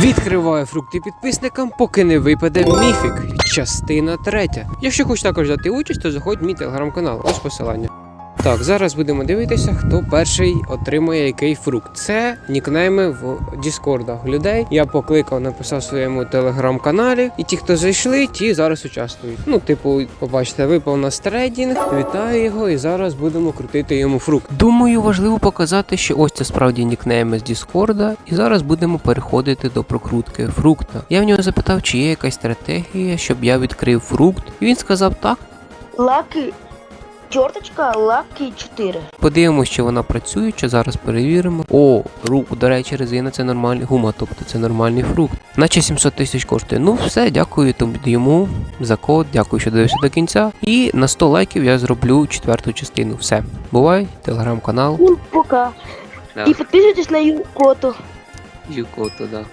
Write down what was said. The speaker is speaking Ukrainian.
Відкриваю фрукти підписникам, поки не випаде міфік. Частина третя. Якщо хочеш також дати участь, то заходь в мій телеграм-канал. Ось посилання. Так, зараз будемо дивитися, хто перший отримує який фрукт. Це нікнейми в Діскордах людей. Я покликав, написав своєму телеграм-каналі, і ті, хто зайшли, ті зараз участвують. Ну, типу, побачите, випав на трейдінг, вітаю його, і зараз будемо крутити йому фрукт. Думаю, важливо показати, що ось це справді нікнейми з Діскорда, і зараз будемо переходити до прокрутки фрукта. Я в нього запитав, чи є якась стратегія, щоб я відкрив фрукт, і він сказав так. Лаки. Чорточка, лаки 4. Подивимось, чи вона працює, чи зараз перевіримо. О, руку, до речі, резина це нормальний гума, тобто це нормальний фрукт. Наче 700 тисяч коштує. Ну все, дякую йому за код, дякую, що дивився до кінця. І на 100 лайків я зроблю четверту частину. Все, бувай, телеграм-канал. Пока. І підписуйтесь на Юкоту. Юкото, да.